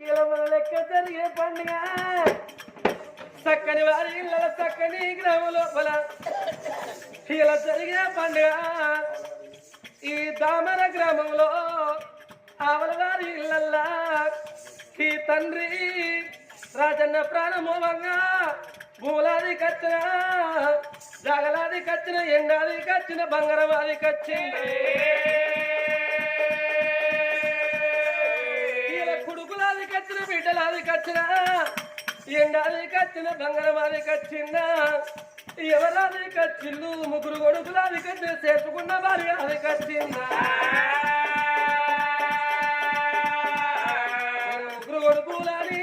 లెక్క జరిగే పండుగ. చక్కని వారి ఇళ్ళ చక్కని గ్రామ లోపల ఇలా జరిగే పండుగ. ఈ దామర గ్రామంలో ఆవల వారి ఇళ్ళల్లా ఈ తండ్రి రాజన్న ప్రాణమూలంగా మూలాది కచ్చిన జగలాది కచ్చిన ఎండాది కచ్చిన బంగారవాది వచ్చింది కచ్చిన ఎండాది కచ్చిన బంగారమాది కచ్చిన ఎవరాది కచ్చిళ్ళు ముగ్గురు కొడుకులాది కచ్చిన చేసుకున్న భార్య అది కచ్చిందా ముగ్గురు కొడుకులాని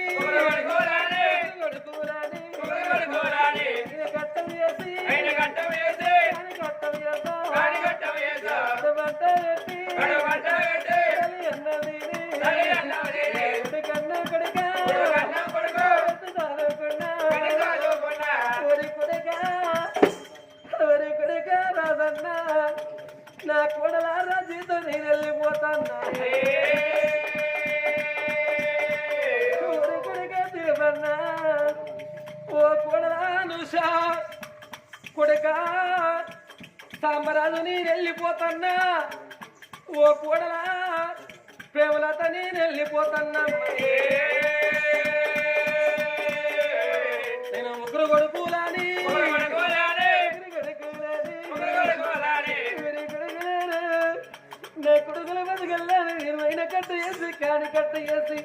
కొడుక. సాంబరాజు నేను వెళ్ళిపోతున్నా ఓ కూడలా ప్రేమలత నేను వెళ్ళిపోతున్నా నేను ముగ్గురు కొడుకులాని. నే కొడుకుల నేను అయిన కట్ట వేసి కాని కట్ట వేసి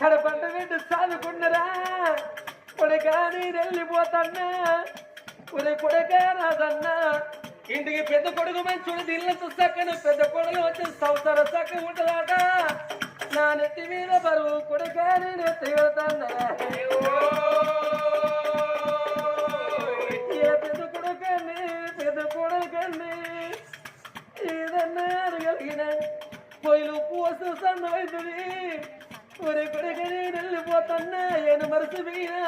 కడపంట పెట్టి సాదుకున్నరా కొడుకా నేను వెళ్ళిపోతున్నా ఒరే కొడుక రాదన్నా. ఇంటికి పెద్ద కొడుకు మంచుడు దిల్లంత సక్కను పెద్ద కొడుకు వచ్చి సంవత్సర చక్క ఉంటుందాట. నా నెత్తి మీద బరువు కొడుక నేను ఎత్తి పెద్ద కొడుకని పెద్ద కొడుకని ఏదన్నా అడగలిగిన పొయ్యిలు పోస్తూ సన్నవుతుంది ఒరే కొడుకని వెళ్ళిపోతున్నా ఏను మరచిపోయినా?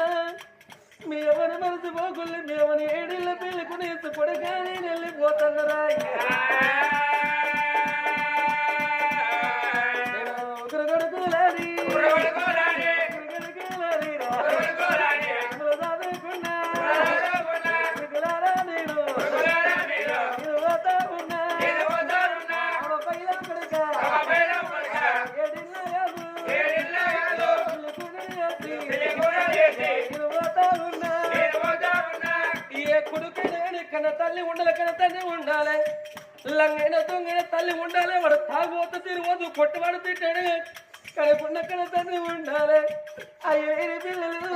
మీ ఎవరి మనసు పోకుల్ని మీ ఎవరి ఏడిళ్ళ పెళ్ళికుని ఎత్తు కొడగానే వెళ్ళిపోతున్నారా తల్లి ఉండాలి కన్న తల్లి ఉండాలి లంగైన దొంగైన తల్లి ఉండాలి వాడు తాగోతు తిరగదు కొట్టువాడు తిట్టాడు కనుకున్న కన్న తండ్రి ఉండాలి అయ్యేరి పిల్లలు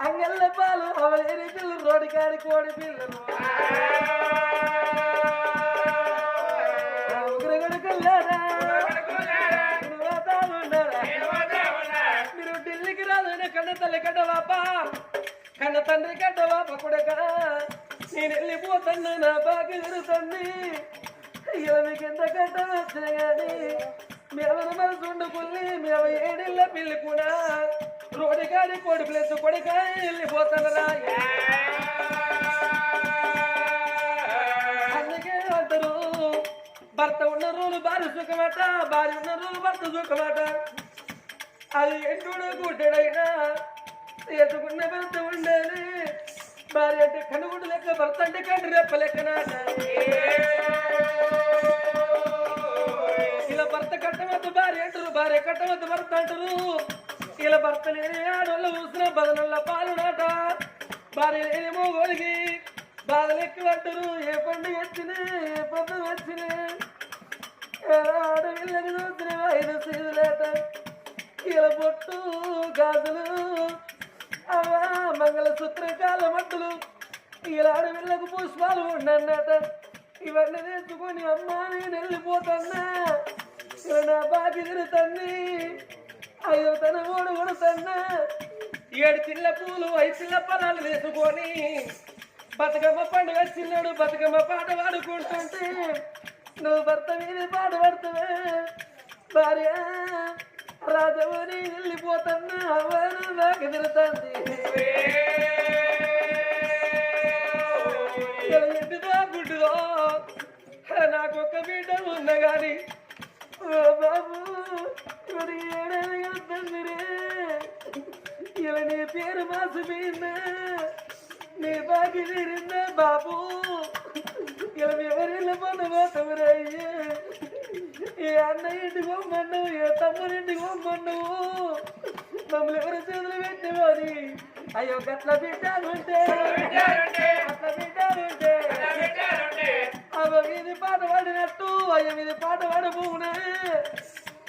అంగళ్ళ పాలు అవలేని పిల్లలు రోడ్డు కాడి కోడి పిల్లలు ముగ్గురు కొడుకులారా మీరు పోతా ఉన్నారా మీరు ఢిల్లీకి రాదు కన్న తల్లి కట్ట బాపా కన్న తండ్రి కట్ట బాప కొడక నేను వెళ్ళిపోతున్నా నా బాగా ఎదురుతుంది అయ్యో మీకు ఎంత కట్ట వచ్చిన కానీ మేము మనసు వండుకుని మేము ఏడిళ్ళ పిల్లి కూడా రోడ్డు కాడి కోడి ప్లేస్ కొడుక వెళ్ళిపోతానరా అందుకే అంటారు భర్త ఉన్న రోజులు భార్య సుఖమట భార్య ఉన్న రోజులు భర్త సుఖమట అది ఎంటుడు గుడ్డడైనా ఎత్తుకున్న భర్త ఉండాలి భార్య అంటే కనుగుడు లెక్క భర్త అంటే కంటి రెప్ప లెక్కన ఇలా భర్త కట్టవద్దు భార్య అంటారు భార్య కట్టవద్దు భర్త అంటారు. ఇలా భర్త లేని ఆడోళ్ళ ఊసిన బదనల్ల పాలు నాట భార్య లేనేమో ఒలిగి బాధలు ఎక్కువ అంటారు. ఏ పండుగ వచ్చినా ఏ పండుగ వచ్చినా. ఆడపిల్లని చూసిన ఐదు సీజులేట ఇలా పొట్టు గాజులు మంగళసూత్ర కాల మట్టులు ఇలా ఆడపిల్లకు పుష్పాలు ఉండన్నట. ఇవన్నీ తెచ్చుకొని అమ్మా నేను వెళ్ళిపోతున్నా. ఇక నా బాకి తిరుగుతుంది. అయ్యో తన ఓడు కొడుతున్నా ఏడు చిల్ల పూలు ఐదు చిల్ల పనాలు వేసుకొని బతుకమ్మ పండుగ చిన్నడు బతుకమ్మ పాట పాడుకుంటుంటే నువ్వు భర్త మీద పాట పడుతున్నా భార్య రాజమని వెళ్ళిపోతున్నా అవను నాకు తిరుగుతుంది ఎంటిదో గుడ్డుదో నాకు ఒక్క బిడ్డ ఉన్న గాని ఓ బాబు మరి ఏడాది తండ్రి పేరు మాసిపోయిందా నీ బాకి తీరిందా బాబు ఇలా ఎవరిల్ల పని పోతావురయ్యే ఏ అన్న ఇంటికి పోమన్నావు ఏ తమ్ముడింటికి పోమన్నావు మమ్మల్ని ఎవరు చేతులు పెట్టేవారి అయ్యో గట్ల బిడ్డాలుంటే అట్లా బిడ్డాలుంటే అవ మీది పాట పాడినట్టు అయ్యో మీది పాట పాడబోవునే.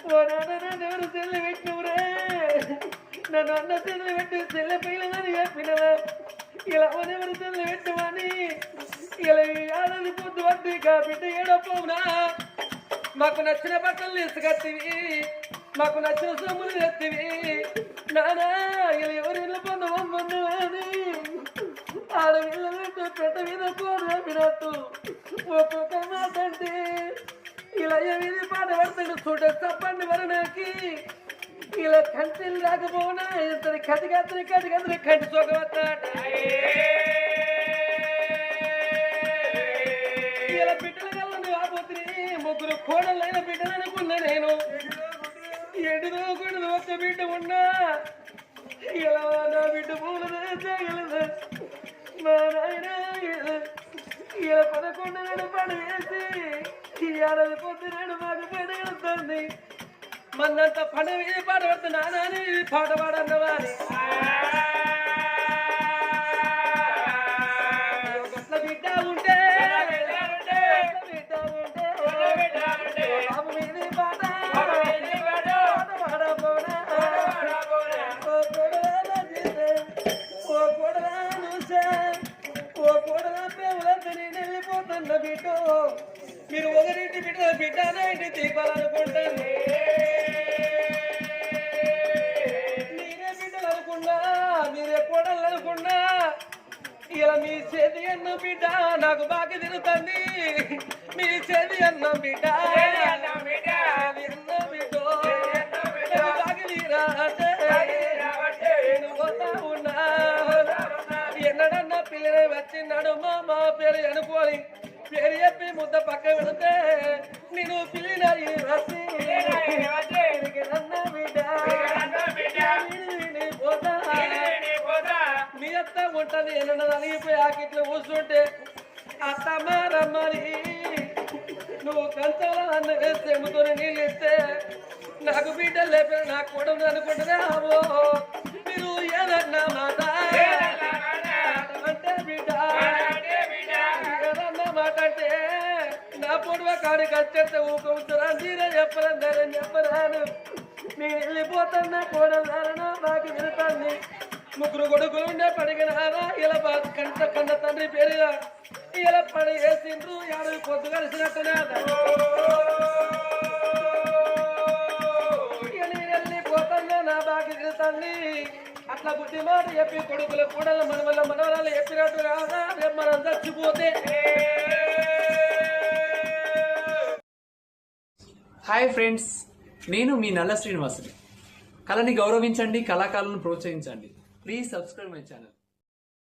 ఓ నాన్న నన్ను ఎవరు చెల్లి పెట్టినవురే నన్ను అన్న చెల్లి పెట్టి చెల్లె పిల్లలని చెప్పినవా. ఇలా ఎవరు చెల్లి పెట్టమని ఇలా ఏడాది పొద్దు పట్టి బిడ్డ ఏడపోవునా మాకు నచ్చిన బట్టలు ఇసుకత్తివి మాకు నచ్చిన సొమ్ములు ఎత్తివి. నానా ఇలా ఎవరు ఇల్లు పొందవమ్మను అని ఆడవిల్ల పెట్ట పెట్ట మీద పోరాపినట్టు ఒక్కొక్క మాటంటే ఇలా ఏది పాట పడతాడు చూడ తప్పండి నాకి ఇలా కంటిలు రాకపోనా ఇతని కథ కథని కథ కథని కంటి సోకవస్తాట ఆపోతుంది ముగ్గురు కోడలైన బిడ్డలు అనుకున్నా నేను. ఎడుదో కొడుదు ఒక్క బిడ్డ ఉన్నా. ఎలా నా బిడ్డ పూలు చేయగలదు మా నాయన ఇలా పదకొండు నెలలు పని వేసి ఈ పొద్దునేడు మాకు పెడగలుగుతుంది మన్నంత పని మీద పాట పడుతున్నా నాని పాట పాడన్నవా తిరుగుతుంది మీ చేతి అన్న బిడ్డ. ఎన్నడన్నా పిల్లని వచ్చినాడు మా మా పేరు అనుకోని పేరు చెప్పి ముద్ద పక్క పెడితే నేను వచ్చి విని పోతా. మీ అత్త ఉంటది ఎన్న నలిగిపోయి ఆకిట్లో కూర్చుంటే అత్తమ్మ రమ్మని నువ్వు కంచాల అన్న చెబుతూ నీళ్ళు ఇస్తే నాకు బిడ్డ లేపిన నా కూడా అనుకుంటుందే అవో మీరు ఏదన్నా మాట? అంటే బిడ్డ. ఏదన్నా మాట అంటే నా పొడవ కాడికి వచ్చేస్తే ఊకుంటురా మీరే చెప్పరందరని చెప్పరాను మీరు వెళ్ళిపోతున్నా కోడలారనో నాకు వెళ్తాంది ముగ్గురు కొడుకులు ఉండే పడిగినారా? ఇలా కంట కన్న తండ్రి పేరుగా ఇలా పని వేసిండ్రు ఏడు పొద్దు కలిసినట్టునే వెళ్ళిపోతున్నా నా బాకి తల్లి అట్లా బుద్ధి మాట చెప్పి కొడుకుల కూడా మన వల్ల మన వల్ల చెప్పినట్టు కాదా? రేపు మనం చచ్చిపోతే. హాయ్ ఫ్రెండ్స్ నేను మీ నల్ల శ్రీనివాసుని. కళని గౌరవించండి కళాకారులను ప్రోత్సహించండి. Please subscribe my channel.